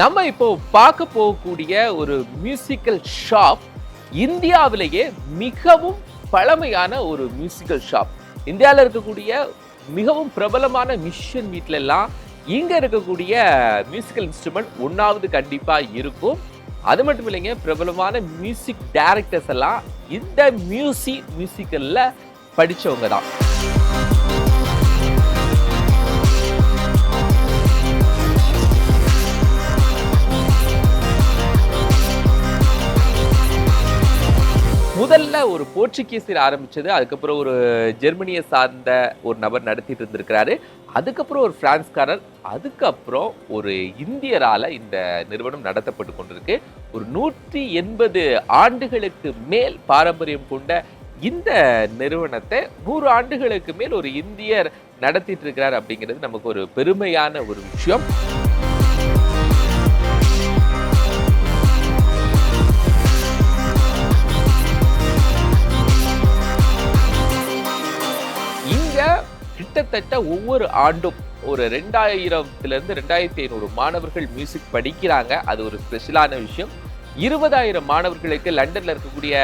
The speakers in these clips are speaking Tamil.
நம்ம இப்போ பார்க்க போகக்கூடிய ஒரு மியூசிக்கல் ஷாப் இந்தியாவிலேயே மிகவும் பழமையான ஒரு மியூசிக்கல் ஷாப் இந்தியாவில் இருக்கக்கூடிய மிகவும் பிரபலமான மிஷின் வீட்டிலெல்லாம் இங்கே இருக்கக்கூடிய மியூசிக்கல் இன்ஸ்ட்ருமெண்ட் ஒன்றாவது கண்டிப்பாக இருக்கும். அது மட்டும் இல்லைங்க பிரபலமான மியூசிக் டைரக்டர்ஸ் எல்லாம் இந்த மியூசி மியூசிக்கலில் படித்தவங்க தான். முதல்ல ஒரு போர்ச்சுகீஸில் ஆரம்பிச்சது அதுக்கப்புறம் ஒரு ஜெர்மனியை சார்ந்த ஒரு நபர் நடத்திட்டு இருந்திருக்கிறாரு. அதுக்கப்புறம் ஒரு பிரான்ஸ்காரர் அதுக்கப்புறம் ஒரு இந்தியரால இந்த நிறுவனம் நடத்தப்பட்டு கொண்டிருக்கு. ஒரு நூற்றி எண்பது ஆண்டுகளுக்கு மேல் பாரம்பரியம் கொண்ட இந்த நிறுவனத்தை நூறு ஆண்டுகளுக்கு மேல் ஒரு இந்தியர் நடத்திட்டு இருக்கிறார் அப்படிங்கிறது நமக்கு ஒரு பெருமையான ஒரு விஷயம். கிட்டத்தட்ட ஒவ்வொரு ஆண்டும் ஒரு ரெண்டாயிரத்துலேருந்து ரெண்டாயிரத்தி ஐநூறு மாணவர்கள் மியூசிக் படிக்கிறாங்க. அது ஒரு ஸ்பெஷலான விஷயம். இருபதாயிரம் மாணவர்களுக்கு லண்டனில் இருக்கக்கூடிய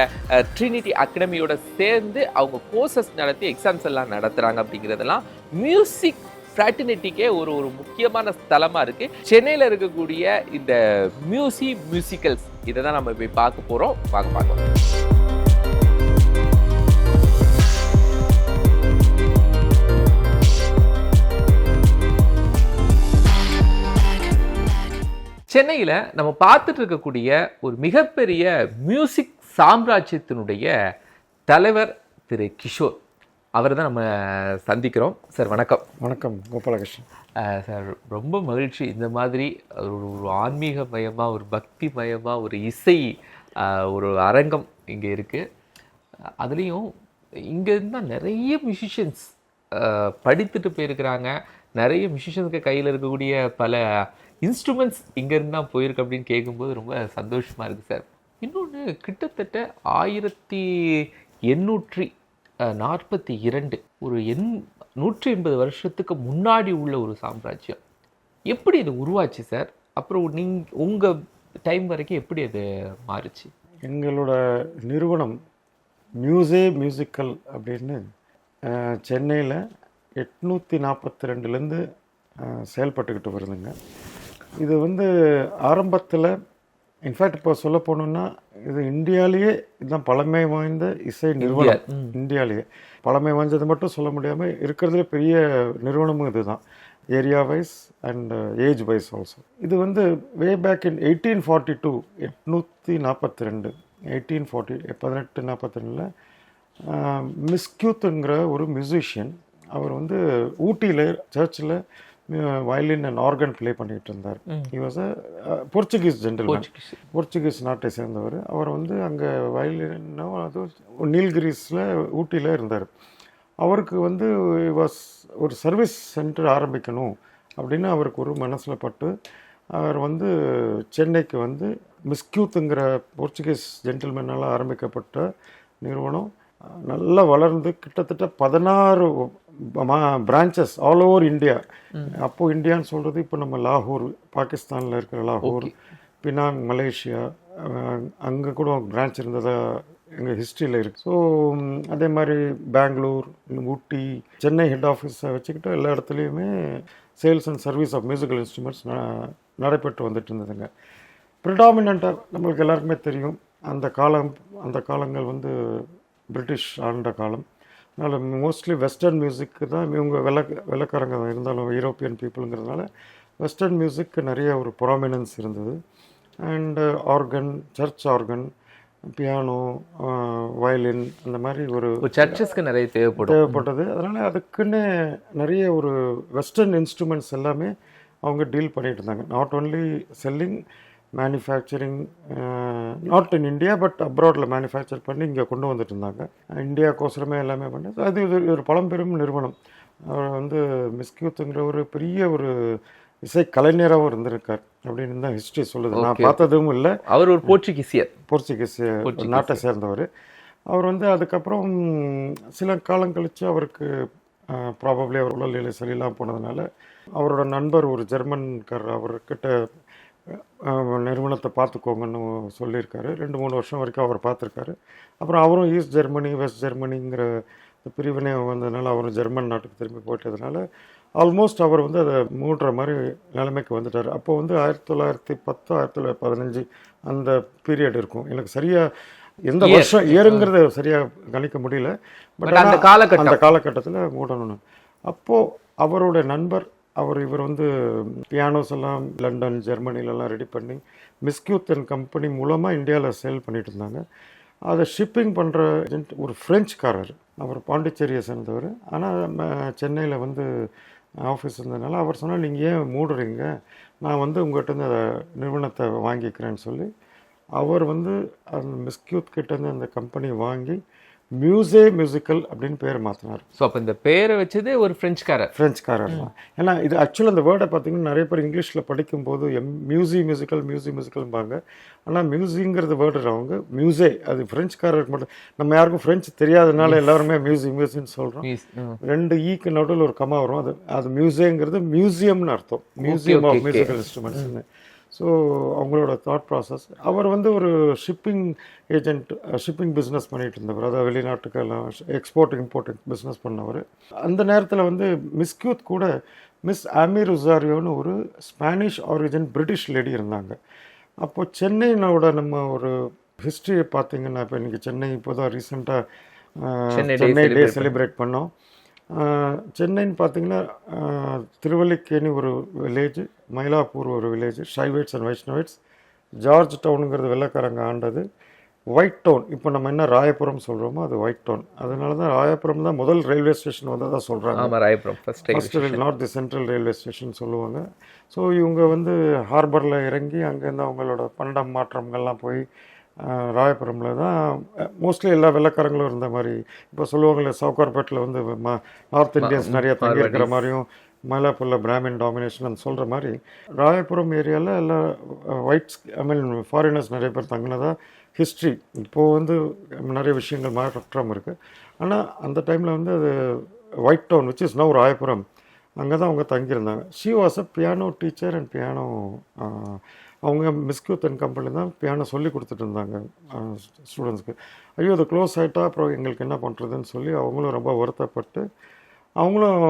ட்ரினிட்டி அகாடமியோட சேர்ந்து அவங்க கோர்சஸ் நடத்தி எக்ஸாம்ஸ் எல்லாம் நடத்துகிறாங்க அப்படிங்கிறதெல்லாம் மியூசிக் ஃப்ராட்டினிட்டிக்கே ஒரு ஒரு முக்கியமான ஸ்தலமாக இருக்குது சென்னையில் இருக்கக்கூடிய இந்த மியூசி மியூசிக்கல்ஸ் இதை தான் நம்ம போய் பார்க்க போகிறோம் வாங்க பார்க்கலாம். சென்னையில் நம்ம பார்த்துட்டு இருக்கக்கூடிய ஒரு மிகப்பெரிய மியூசிக் சாம்ராஜ்யத்தினுடைய தலைவர் திரு கிஷோர். அவர் தான் நம்ம சந்திக்கிறோம். சார் வணக்கம். வணக்கம். கோபாலகிருஷ்ணன். சார் ரொம்ப மகிழ்ச்சி. இந்த மாதிரி ஒரு ஒரு ஆன்மீக மயமாக ஒரு பக்தி மயமாக ஒரு இசை ஒரு அரங்கம் இங்கே இருக்குது அதுலேயும் இங்கே இருந்தால் நிறைய மியூசிஷியன்ஸ் படித்துட்டு போயிருக்கிறாங்க. நிறைய மியூசிஷியன்ஸ்க்கு கையில் இருக்கக்கூடிய பல இன்ஸ்ட்ருமெண்ட்ஸ் இங்கேருந்து தான் போயிருக்கு அப்படின்னு கேட்கும்போது ரொம்ப சந்தோஷமாக இருக்குது சார் இன்னொன்று கிட்டத்தட்ட ஆயிரத்தி எண்ணூற்றி நாற்பத்தி இரண்டு ஒரு எண் நூற்றி எண்பது வருஷத்துக்கு முன்னாடி உள்ள ஒரு சாம்ராஜ்யம். எப்படி இது உருவாச்சு சார் அப்புறம் நீங் உங்கள் டைம் வரைக்கும் எப்படி அது மாறுச்சு? எங்களோட நிறுவனம் மியூசே மியூசிக்கல் அப்படின்னு சென்னையில் எட்நூற்றி நாற்பத்தி ரெண்டுலேருந்து செயல்பட்டுக்கிட்டு வருதுங்க. இது வந்து ஆரம்பத்தில் இன்ஃபேக்ட் இப்போ சொல்ல போனோம்னா இது இந்தியாவிலேயே இதுதான் பழமை வாய்ந்த இசை நிறுவனம். ம். இந்தியாவிலேயே பழமை வாய்ந்தது மட்டும் சொல்ல முடியாமல் இருக்கிறதுல பெரிய நிறுவனமும் இதுதான். Area wise and age wise also இது வந்து way back in eighteen forty two எட்நூற்றி நாற்பத்தி ரெண்டு. எயிட்டீன் ஃபார்ட்டி பதினெட்டு நாற்பத்தி ரெண்டில் மிஸ்கியூத்துங்கிற ஒரு மியூசிஷியன் அவர் வந்து ஊட்டியில் சர்ச்சில் வயலின் அண்ட் ஆர்கன் ப்ளே பண்ணிட்டு இருந்தார். he was a Portuguese gentleman Portuguese Portuguese நாட்டை சேர்ந்தவர். அவர் வந்து அங்கே வயலினோ அது நீல்கிரிஸில் ஊட்டியில் இருந்தார். அவருக்கு வந்து வாஸ் ஒரு சர்வீஸ் சென்டர் ஆரம்பிக்கணும் அப்படின்னு அவருக்கு ஒரு மனசில் பட்டு அவர் வந்து சென்னைக்கு வந்து மிஸ்கியூத்துங்கிற போர்ச்சுகீஸ் ஜென்டில்மேனால் ஆரம்பிக்கப்பட்ட நிறுவனம். நல்லா வளர்ந்து கிட்டத்தட்ட பதினாறு பிரான்ச்சஸ் ஆல் ஓவர் இந்தியா அப்போது இந்தியான்னு சொல்கிறது இப்போ நம்ம லாகூர் பாகிஸ்தானில் இருக்கிற லாகூர் பினாங் மலேசியா அங்கே கூட பிரான்ச் இருந்ததா எங்கள் ஹிஸ்ட்ரியில் இருக்குது ஸோ அதே மாதிரி பெங்களூர் ஊட்டி சென்னை ஹெட் ஆஃபீஸை வச்சுக்கிட்டு எல்லா இடத்துலையுமே sales and service of musical instruments நடைபெற்று வந்துட்டு இருந்ததுங்க. ப்ரிடாமினண்ட்டாக நம்மளுக்கு எல்லாருக்குமே தெரியும். அந்த காலம் அந்த காலங்கள் வந்து பிரிட்டிஷ் ஆண்ட காலம். அதனால் மோஸ்ட்லி வெஸ்டர்ன் மியூசிக்கு தான் இவங்க வெள்ள வெள்ளக்காரங்க தான் இருந்தாலும் யூரோப்பியன் பீப்புளுங்கிறதுனால வெஸ்டர்ன் மியூசிக்கு நிறைய ஒரு ப்ராமினன்ஸ் இருந்தது. And organ church organ piano violin அந்த மாதிரி ஒரு சர்ச்சஸ்க்கு நிறைய தேவைப்படும். தேவைப்பட்டது. அதனால் அதுக்குன்னு நிறைய ஒரு வெஸ்டர்ன் இன்ஸ்ட்ருமெண்ட்ஸ் எல்லாமே அவங்க டீல் பண்ணிட்டு இருந்தாங்க. Not only selling manufacturing not in India but அப்ராடில் manufacture பண்ணி இங்கே கொண்டு வந்துட்டு இருந்தாங்க. இந்தியாவுக்கோசரமே எல்லாமே பண்ணி அது இது ஒரு பழம்பெரும் நிறுவனம். அவர் வந்து மிஸ்கியூத்துங்கிற ஒரு பெரிய ஒரு இசை கலைஞராகவும் இருந்திருக்கார் அப்படின்னு தான் ஹிஸ்ட்ரி சொல்லுது. நான் பார்த்ததும் இல்லை. அவர் ஒரு போர்ச்சுகீசியர். போர்ச்சுகீஸ் நாட்டை சேர்ந்தவர். அவர் வந்து அதுக்கப்புறம் சில காலம் கழித்து அவருக்கு ப்ராபப்ளி அவர் உடல்நிலை சரியில்லாம போனதுனால அவரோட நண்பர் ஒரு ஜெர்மன்கார் அவர்கிட்ட நிறுவனத்தை பார்த்துக்கோங்கன்னு சொல்லியிருக்காரு. ரெண்டு மூணு வருஷம் வரைக்கும் அவர் பார்த்துருக்காரு. அப்புறம் அவரும் ஈஸ்ட் ஜெர்மனி வெஸ்ட் ஜெர்மனிங்கிற பிரிவினை வந்ததுனால அவரும் ஜெர்மன் நாட்டுக்கு திரும்பி போயிட்டதுனால ஆல்மோஸ்ட் அவர் வந்து அதை மூடுற மாதிரி நிலைமைக்கு வந்துட்டார். அப்போ வந்து ஆயிரத்தி தொள்ளாயிரத்தி பத்து ஆயிரத்தி தொள்ளாயிரத்தி பதினஞ்சு அந்த பீரியட் இருக்கும். எனக்கு சரியாக எந்த. வருஷம் இயருங்கிறத சரியாக கணிக்க முடியல. பட். அந்த காலகட்டத்தில் மூடணும் அப்போது அவரோட நண்பர் அவர் இவர் வந்து பியானோஸ் எல்லாம் லண்டன் ஜெர்மனிலலாம் ரெடி பண்ணி மிஸ்கியூத் அண்ட் கம்பெனி மூலமாக இந்தியாவில் சேல் பண்ணிட்டு இருந்தாங்க. அதை ஷிப்பிங் பண்ணுற ஒரு ஃப்ரெஞ்சுக்காரர் அவர் பாண்டிச்சேரியை சேர்ந்தவர். ஆனால் சென்னையில் வந்து ஆஃபீஸ் இருந்ததுனால அவர் சொன்னால் நீங்கள் ஏன் மூடுறீங்க? நான் வந்து உங்கள்கிட்ட அதை நிறுவனத்தை வாங்கிக்கிறேன்னு சொல்லி. அவர் வந்து அந்த மிஸ்கியூத் கிட்டேருந்து அந்த கம்பெனி வாங்கி மியூசே மியூசிக்கல் அப்படின்னு பேர் மாற்றினார் ஸோ அப்போ இந்த பேரை வச்சதே ஒரு ஃப்ரெஞ்சுக்காரர் ஃப்ரெஞ்சுக்காரர் தான். ஏன்னா இது ஆக்சுவலாக அந்த வேர்டை பார்த்தீங்கன்னா நிறைய பேர் இங்கிலீஷில் படிக்கும்போது எம் மியூசி மியூசிக்கல் மியூசி மியூசிக்கல்பாங்க ஆனால் மியூசிங்கிறது வேர்டு அவங்க மியூசே அது ஃப்ரெஞ்சுக்காரருக்கு மட்டும் நம்ம யாருக்கும் ஃப்ரெஞ்சு தெரியாதனால எல்லாருமே மியூசி மியூசின்னு சொல்கிறோம். ரெண்டு ஈக்கு நடுவில் ஒரு கமா வரும். அது அது மியூசியங்கிறது மியூசியம்னு அர்த்தம். Museum of. மியூசிக்கல் இன்ஸ்ட்ருமெண்ட்ஸ்னு ஸோ அவங்களோட தாட் ப்ராசஸ் அவர் வந்து ஒரு ஷிப்பிங் ஏஜென்ட் ஷிப்பிங் பிஸ்னஸ் பண்ணிட்டு இருந்தவர். அதாவது வெளிநாட்டுக்கெல்லாம் எக்ஸ்போர்ட் இம்போர்ட் பிஸ்னஸ் பண்ணவர். அந்த நேரத்தில் வந்து மிஸ்கியூத் கூட மிஸ் ஆமீர் உசாரியோன்னு ஒரு ஸ்பானிஷ் ஆரிஜின் பிரிட்டிஷ் லேடி இருந்தாங்க. அப்போ சென்னையினோட நம்ம ஒரு ஹிஸ்ட்ரியை பார்த்தீங்கன்னா இப்போ இன்னைக்கு சென்னை இப்போ தான் ரீசெண்டாக சென்னை டே செலிப்ரேட் பண்ணோம். சென்னைன்னு பார்த்தீங்கன்னா திருவல்லிக்கேணி ஒரு வில்லேஜ் மயிலாப்பூர் ஒரு village Shaivites and Vaishnavites George டவுனுங்கிறது வெள்ளைக்காரங்க ஆண்டது. ஒயிட் டவுன் இப்போ நம்ம என்ன ராயபுரம் சொல்கிறோமோ அது ஒயிட் டவுன் அதனால தான் ராயபுரம் தான் முதல் ரயில்வே ஸ்டேஷன் வந்ததாக சொல்கிறாங்க ஆமா Royapuram first first north the central railway station சொல்லுவாங்க. ஸோ இவங்க வந்து ஹார்பரில் இறங்கி அங்கேருந்து அவங்களோட பண்டம் மாற்றங்கள்லாம் போய் ராயபுரம்ல தான் மோஸ்ட்லி எல்லா வெள்ளக்காரங்களும் இருந்த மாதிரி. இப்போ சொல்லுவாங்கல்ல சவுகார்பேட்டில் வந்து ம- நார்த் இந்தியன்ஸ் நிறைய தங்கி இருக்கிற மாதிரியும் மயிலாப்பூரில் பிராமின் டாமினேஷன் சொல்கிற மாதிரி. ராயபுரம் ஏரியாவில் எல்லாம் ஒயிட்ஸ் ஐ மீன் ஃபாரினர்ஸ் நிறைய பேர் தங்கினதா ஹிஸ்ட்ரி இப்போது வந்து நிறைய விஷயங்கள் மாற்றம் இருக்குது ஆனால் அந்த டைமில் வந்து அது white town which is now Royapuram அங்கே தான் அவங்க தங்கியிருந்தாங்க. She was a piano teacher and piano அவங்க மிஸ்கியூத் அண்ட் கம்பெனி தான் பியானோ சொல்லி கொடுத்துட்டு இருந்தாங்க ஸ்டூடெண்ட்ஸ்க்கு ஐயோ அது க்ளோஸ் ஆகிட்டா அப்புறம் எங்களுக்கு என்ன பண்ணுறதுன்னு சொல்லி அவங்களும் ரொம்ப வருத்தப்பட்டு அவங்களும்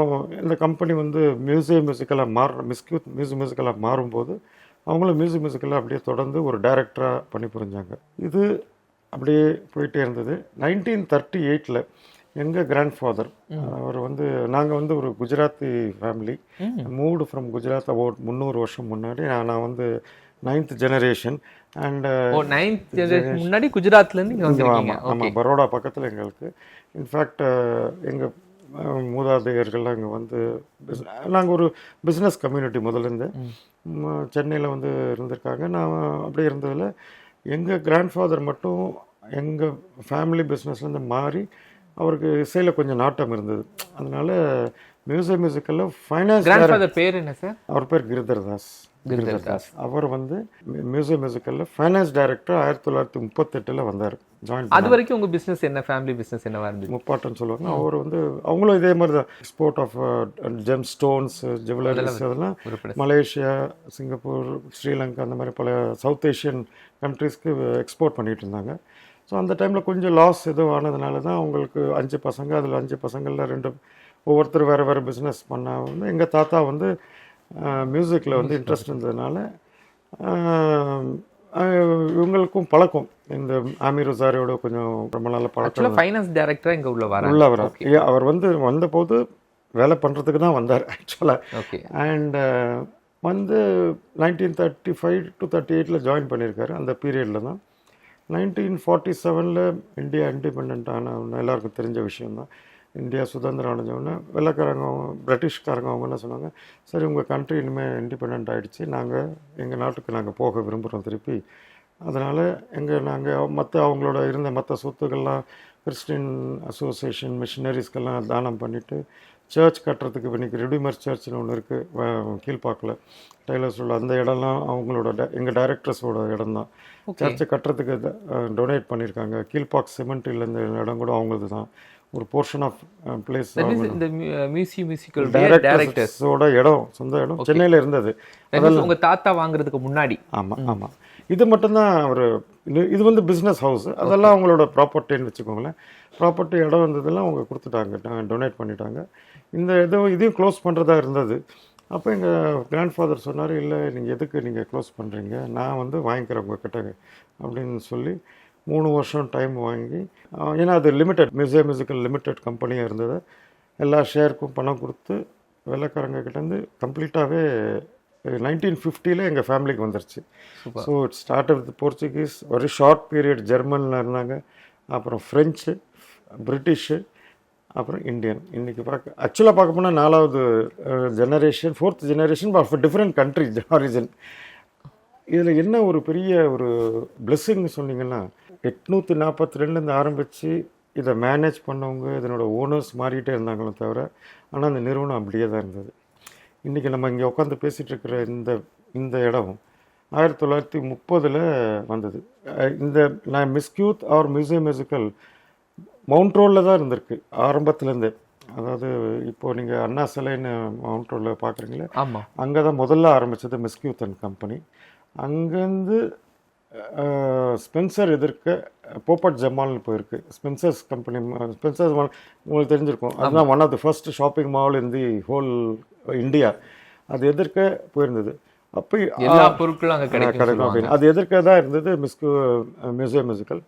இந்த கம்பெனி வந்து மியூசியம் மியூசிக்கலாக மாற மிஸ்கியூத் மியூசிக் மியூசிக்கலாக மாறும்போது அவங்களும் மியூசிக் மியூசிக்கலாக அப்படியே தொடர்ந்து ஒரு டைரக்டராக பணி புரிஞ்சாங்க. இது அப்படியே போயிட்டே இருந்தது. நைன்டீன் தேர்ட்டி எயிட்டில் எங்கள் கிராண்ட் ஃபாதர் அவர் வந்து நாங்கள் வந்து ஒரு Gujarati family moved from Gujarat about முந்நூறு வருஷம் முன்னாடி நான் நான் வந்து ninth generation and ninth generation முன்னாடி குஜராத்ல இருந்து இங்க வந்திருக்கீங்க. ஆமாம் பரோடா பக்கத்தில் எங்களுக்கு. இன்ஃபேக்ட் எங்கள் மூதாதையர்கள்லாம் இங்கே வந்து நாங்கள் ஒரு பிஸ்னஸ் கம்யூனிட்டி முதல்ல இருந்து சென்னையில் வந்து இருந்திருக்காங்க. நான் அப்படியே இருந்ததில் எங்கள் கிராண்ட்ஃபாதர் மட்டும் எங்கள் ஃபேமிலி பிஸ்னஸ்லேருந்து மாறி அவருக்கு இசையில் கொஞ்சம் நாட்டம் இருந்தது. அதனால மியூசிக் மியூசிக்கலில் ஃபைனான்ஸ் பேர் என்ன சார் அவர் பேர் கிரிதர்தாஸ். கிரிதர்தாஸ் அவர் வந்து மியூசிக் மியூசிக்கலில் ஃபைனான்ஸ் டைரக்டர் ஆயிரத்தி தொள்ளாயிரத்தி முப்பத்தெட்டில் வந்தார் ஜாயின் அது வரைக்கும் உங்க பிசினஸ் என்ன? ஃபேமிலி பிசினஸ் என்னவா இருந்தது? முப்பாட்டன்னு சொல்லுவாங்க. அவர் வந்து அவங்களும் இதே மாதிரி தான். Export of gem stones jewelleries அதெல்லாம் மலேசியா சிங்கப்பூர் ஸ்ரீலங்கா அந்த மாதிரி பல சவுத் ஏஷியன் கண்ட்ரீஸ்க்கு எக்ஸ்போர்ட் பண்ணிட்டு இருந்தாங்க. ஸோ அந்த டைமில் கொஞ்சம் லாஸ் எதுவும் ஆனதுனால தான் அவங்களுக்கு அஞ்சு பசங்க அதில் அஞ்சு பசங்களில் ரெண்டு ஒவ்வொருத்தர் வேறு வேறு பிஸ்னஸ் பண்ண வந்து எங்கள் தாத்தா வந்து மியூசிக்கில் வந்து இன்ட்ரெஸ்ட் இருந்ததுனால இவங்களுக்கும் பழக்கம். இந்த ஆமீர் உசாரியோட கொஞ்சம் ரொம்ப நல்ல பழக்கம் ஃபைனான்ஸ் டைரக்டரா இங்க உள்ள வர உள்ளவர் அவர் வந்து வந்தபோது வேலை பண்ணுறதுக்கு தான் வந்தார் ஆக்சுவலாக ஓகே அண்ட் வந்து nineteen thirty five to thirty எயிட்டில் ஜாயின் பண்ணியிருக்காரு அந்த பீரியடில் தான். நைன்டீன் ஃபார்ட்டி செவனில் இந்தியா இண்டிபெண்ட் ஆன எல்லாருக்கும் தெரிஞ்ச விஷயம்தான். இந்தியா சுதந்திரம் அடைஞ்சவொடனே வெள்ளைக்காரங்க பிரிட்டிஷ்காரங்க அவங்க என்ன சொன்னாங்க? சரி உங்கள் கண்ட்ரி இனிமேல் இண்டிபெண்ட் ஆகிடுச்சு நாங்கள் எங்கள் நாட்டுக்கு நாங்கள் போக விரும்புகிறோம் திருப்பி. அதனால் எங்கள் நாங்கள் மற்ற அவங்களோட இருந்த மற்ற சொத்துக்கள்லாம் கிறிஸ்டின் அசோசியேஷன் மிஷினரிஸ்க்கெல்லாம் தானம் பண்ணிவிட்டு சர்ச் கட்டுறதுக்கு இப்போ இன்றைக்கி ரெடிமர் சர்ச்னு ஒன்று இருக்குது கீழ்ப்பாக்கில் டைலர்ஸ் உள்ள அந்த இடம்லாம் அவங்களோட எங்கள் டைரக்டர்ஸோட இடம் தான் சர்ச்சை கட்டுறதுக்கு டொனேட் பண்ணியிருக்காங்க கீழ்பாக் சிமெண்ட் இல்லை இந்த இடம் கூட அவங்களது தான் ஒரு போர்ஷன் ஆஃப் பிளேஸ் இந்த மியூசியம் மியூசிக்கல் டேரக்டர்ஸ் டைரக்டர்ஸோட இடம் சொந்த இடம் சென்னையில் இருந்தது. உங்க தாத்தா வாங்குறதுக்கு முன்னாடி. ஆமாம் ஆமாம் இது மட்டும்தான் ஒரு இது- வந்து பிஸ்னஸ் ஹவுஸ் அதெல்லாம் அவங்களோட ப்ராப்பர்ட்டின்னு வச்சுக்கோங்களேன். ப்ராப்பர்ட்டி இடம் வந்ததெல்லாம் அவங்க கொடுத்துட்டாங்க டொனேட் பண்ணிட்டாங்க. இந்த இது இதையும் க்ளோஸ் பண்ணுறதா இருந்தது. அப்போ எங்கள் கிராண்ட் ஃபாதர் சொன்னார் இல்லை நீங்கள் எதுக்கு நீங்கள் க்ளோஸ் பண்ணுறீங்க நான் வந்து வாங்கிக்கிறேன் உங்ககிட்ட அப்படின்னு சொல்லி மூணு வருஷம் டைம் வாங்கி ஏன்னா அது லிமிடெட் மியூசியம் மியூசிக்கல் லிமிடெட் கம்பெனியாக இருந்தது. எல்லா ஷேருக்கும் பணம் கொடுத்து வெள்ளைக்காரங்க கிட்டேருந்து கம்ப்ளீட்டாகவே நைன்டீன் ஃபிஃப்டியில் எங்கள் ஃபேமிலிக்கு வந்துருச்சு. So it start with Portuguese ஒரு ஷார்ட் பீரியட் ஜெர்மனில் இருந்தாங்க. அப்புறம் ஃப்ரெஞ்சு பிரிட்டிஷு அப்புறம் இந்தியன் இன்றைக்கி பார்க்க ஆக்சுவலாக பார்க்க போனால் நாலாவது generation fourth generation of different country origin இதில் என்ன ஒரு பெரிய ஒரு பிளெஸ்ஸிங்னு சொன்னீங்கன்னா எட்நூற்றி நாற்பத்தி ரெண்டுலேருந்து ஆரம்பித்து இதை மேனேஜ் பண்ணவங்க இதனோட ஓனர்ஸ் மாறிட்டே இருந்தாங்களே தவிர ஆனால் அந்த நிறுவனம் அப்படியே தான் இருந்தது. இன்றைக்கி நம்ம இங்கே உட்காந்து பேசிகிட்டு இருக்கிற இந்த இந்த இடம் ஆயிரத்தி தொள்ளாயிரத்தி முப்பதில் வந்தது. இந்த நான் Misquith or museum musical Mount ரோடில் தான் இருந்திருக்கு ஆரம்பத்துலேருந்தே. அதாவது இப்போ நீங்கள் அண்ணா சிலைன்னு மவுண்ட் ரோடில் பார்க்குறீங்களே ஆமா. அங்கே தான் முதல்ல ஆரம்பித்தது மிஸ்கியூத் அண்ட் கம்பெனி அங்கேருந்து ஸ்பென்சர் எதிர்க்க போப்பட் ஜமால்னு போயிருக்கு. ஸ்பென்சர்ஸ் கம்பெனி ஸ்பென்சர்ஸ் மால் உங்களுக்கு தெரிஞ்சிருக்கும். அதுதான் one of the first shopping mall in the whole India அது எதிர்க்க போயிருந்தது. அப்போ எல்லா பொருட்களும் அங்க கிடைக்கும் அப்படின்னு. அது எதிர்க்க தான் இருந்தது மிஸ்கு மியூசியம் மியூசிக்கல்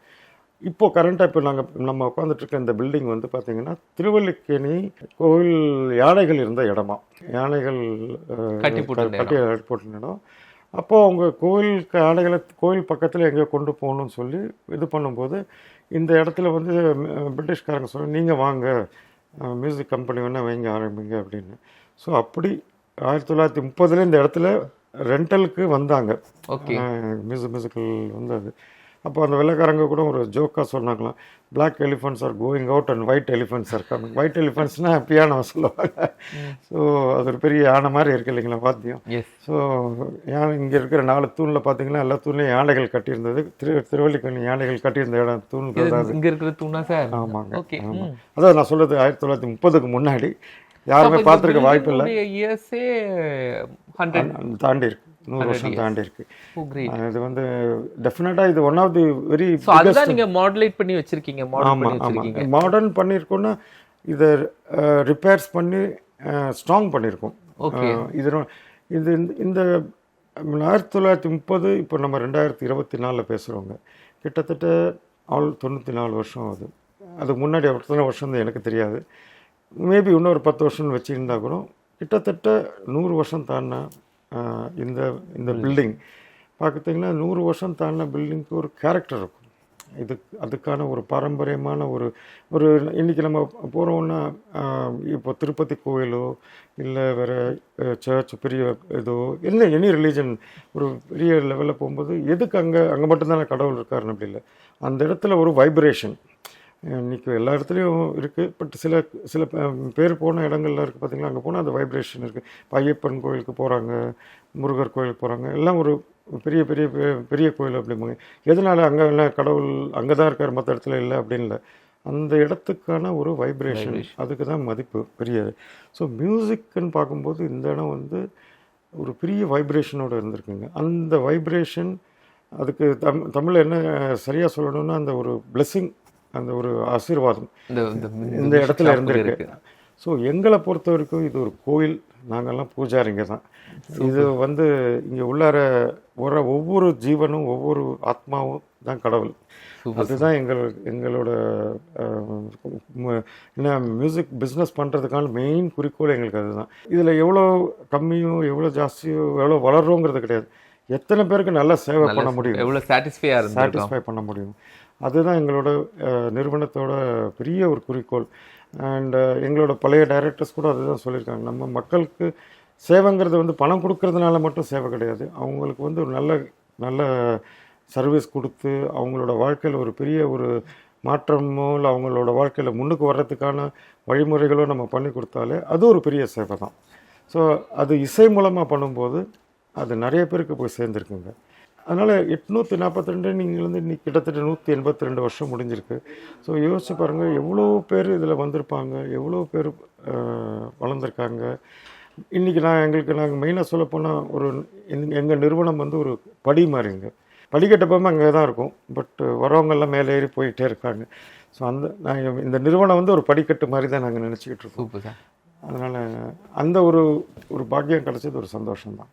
இப்போ கரண்ட்டாக இப்போ நாங்கள் நம்ம உட்காந்துட்டு இருக்க இந்த பில்டிங் வந்து பார்த்தீங்கன்னா திருவல்லிக்கேணி கோவில் யானைகள் இருந்த இடமா. யானைகள் கட்டி போட்டிருந்த இடம். அப்போ அவங்க கோயிலுக்கு யானைகளை கோயில் பக்கத்தில் எங்கேயோ கொண்டு போகணும்னு சொல்லி இது பண்ணும்போது இந்த இடத்துல வந்து பிரிட்டிஷ்காரங்க சொல்லி நீங்கள் வாங்க மியூசிக் கம்பெனி வேணால் வைங்க ஆரம்பிங்க அப்படின்னு. ஸோ அப்படி ஆயிரத்தி தொள்ளாயிரத்தி முப்பதுல இந்த இடத்துல ரெண்டலுக்கு வந்தாங்க. ஓகே. மியூசிக் மியூசிக்கல் வந்தது. அப்போ அந்த வெள்ளைக்காரங்க கூட ஒரு ஜோக்காக சொன்னாங்களாம். Black elephants are going out and white elephants are coming. White எலிஃபண்ட்ஸ்னா piano சொல்லுவாங்க. ஸோ அது ஒரு பெரிய யானை மாதிரி இருக்கு இல்லைங்களா வாத்தியம் ஸோ யானை இங்கே இருக்கிற நாலு தூணில் பார்த்தீங்கன்னா எல்லா தூண்லையும் யானைகள் கட்டியிருந்தது. திரு திருவல்லிக்கணி யானைகள் கட்டியிருந்த இடம் தூண்கள் தான் இங்க இருக்கிற தூணா சார்? ஆமாங்க ஆமாம் அதான் நான் சொல்றது ஆயிரத்தி தொள்ளாயிரத்தி முப்பதுக்கு முன்னாடி. யாருமே பார்த்துருக்க வாய்ப்பு இல்லை. தாண்டி இருக்கு. நூறு வருஷம் தாண்டி இருக்கு அஹ் இது வந்து டெஃபினட்டாக இது ஒன் ஆஃப் தி வெரி அதுதான் நீங்க மாடுலேட் பண்ணி வச்சிருக்கீங்க மாடர்ன் பண்ணியிருக்கோன்னா இதை ரிப்பேர்ஸ் பண்ணி ஸ்ட்ராங் பண்ணியிருக்கோம். இது இது இந்த- ஆயிரத்தி தொள்ளாயிரத்தி முப்பது இப்போ நம்ம ரெண்டாயிரத்தி இருபத்தி நாலில் பேசுகிறோங்க கிட்டத்தட்ட ஆல் தொண்ணூற்றி நாலு வருஷம் ஆகுது. அதுக்கு முன்னாடி எத்தனை வருஷம் எனக்கு தெரியாது. மேபி இன்னொரு பத்து வருஷம்னு வச்சுருந்தா கூட கிட்டத்தட்ட நூறு வருஷம் தாண்டின இந்த இந்த பில்டிங் பார்த்துட்டிங்கன்னா நூறு வருஷம் தாண்டின பில்டிங்க்கு ஒரு கேரக்டர் இருக்கும். இது அதுக்கான ஒரு பாரம்பரியமான ஒரு ஒரு இன்றைக்கி நம்ம போகிறோம்னா இப்போ திருப்பதி கோயிலோ இல்லை வேறு சர்ச் பெரிய இதோ என்ன எனி ரிலீஜன் ஒரு பெரிய லெவலில் போகும்போது எதுக்கு அங்கே அங்கே மட்டும்தானே கடவுள் இருக்காருன்னு அப்படி இல்லை. அந்த இடத்துல ஒரு வைப்ரேஷன் இன்னைக்கு எல்லா இடத்துலையும் இருக்குது பட் சில சில பேர் போன இடங்கள்ல இருக்குது பார்த்தீங்களா அங்கே போனால் அந்த வைப்ரேஷன் இருக்குது ஐயப்பன் கோயிலுக்கு போகிறாங்க முருகர் கோயிலுக்கு போகிறாங்க எல்லாம் ஒரு பெரிய பெரிய பெ- பெரிய கோயில் அப்படிம்பாங்க எதனால் அங்கே எல்லாம் கடவுள் அங்கே தான் இருக்கார் மற்ற இடத்துல இல்லை அப்படின்னு இல்லை. அந்த இடத்துக்கான ஒரு வைப்ரேஷன் அதுக்கு தான் மதிப்பு பெரிய ஸோ மியூசிக்குன்னு பார்க்கும்போது இந்த இடம் வந்து ஒரு பெரிய வைப்ரேஷனோட இருந்திருக்குங்க. அந்த வைப்ரேஷன் அதுக்கு தம் தமிழில் என்ன சரியாக சொல்லணும்னா அந்த ஒரு blessing அந்த ஒரு ஆசீர்வாதம் இந்த இடத்துல இருந்திருக்கு. ஸோ எங்களை பொறுத்த வரைக்கும் இது ஒரு கோயில். நாங்கெல்லாம் பூஜாரிங்க தான். இது வந்து இங்கே உள்ளார வர ஒவ்வொரு ஜீவனும் ஒவ்வொரு ஆத்மாவும் தான் கடவுள். அதுதான் எங்கள் எங்களோட என்ன மியூசிக் பிஸ்னஸ் பண்ணுறதுக்கான மெயின் குறிக்கோள் எங்களுக்கு அதுதான். இதில் எவ்வளோ கம்மியோ எவ்வளோ ஜாஸ்தியோ எவ்வளோ வளர்றோங்கிறது கிடையாது. எத்தனை பேருக்கு நல்லா சேவை பண்ண முடியும்? எவ்வளவு சாட்டிஸ்ஃபையா இருந்திருக்கும். சாட்டிஸ்ஃபை பண்ண முடியும். அதுதான் எங்களோட நிறுவனத்தோட பெரிய ஒரு குறிக்கோள். அண்டு எங்களோட பழைய டைரக்டர்ஸ் கூட அதுதான் சொல்லியிருக்காங்க. நம்ம மக்களுக்கு சேவைங்கிறது வந்து பணம் கொடுக்கறதுனால மட்டும் சேவை கிடையாது. அவங்களுக்கு வந்து ஒரு நல்ல நல்ல சர்வீஸ் கொடுத்து அவங்களோட வாழ்க்கையில் ஒரு பெரிய ஒரு மாற்றமோ இல்லை அவங்களோட வாழ்க்கையில் முன்னுக்கு வர்றதுக்கான வழிமுறைகளோ நம்ம பண்ணி கொடுத்தாலே அது ஒரு பெரிய சேவை தான் ஸோ அது இசை மூலமாக பண்ணும்போது அது நிறைய பேருக்கு போய் சேர்ந்துருக்குங்க. அதனால் எட்நூற்றி நாற்பத்தி ரெண்டு நீங்கள் வந்து இன்னைக்கு கிட்டத்தட்ட நூற்றி எண்பத்தி ரெண்டு வருஷம் முடிஞ்சிருக்கு. ஸோ யோசிச்சு பாருங்கள் எவ்வளோ பேர் இதில் வந்திருப்பாங்க எவ்வளோ பேர் வளர்ந்துருக்காங்க. இன்றைக்கி நான் எங்களுக்கு நாங்கள் மெயினாக சொல்லப்போனால் ஒரு எங்கள் நிறுவனம் வந்து ஒரு படி மாதிரிங்க படிக்கட்டப்போ அங்கே தான் இருக்கும். பட் வரவங்கெல்லாம் மேலே ஏறி போயிட்டே இருக்காங்க. ஸோ அந்த நாங்கள் இந்த நிறுவனம் வந்து ஒரு படிக்கட்டு மாதிரி தான் நாங்கள் நினச்சிக்கிட்டு இருக்கோம். அதனால் அந்த ஒரு ஒரு பாக்கியம் கிடைச்சது ஒரு சந்தோஷம்தான்.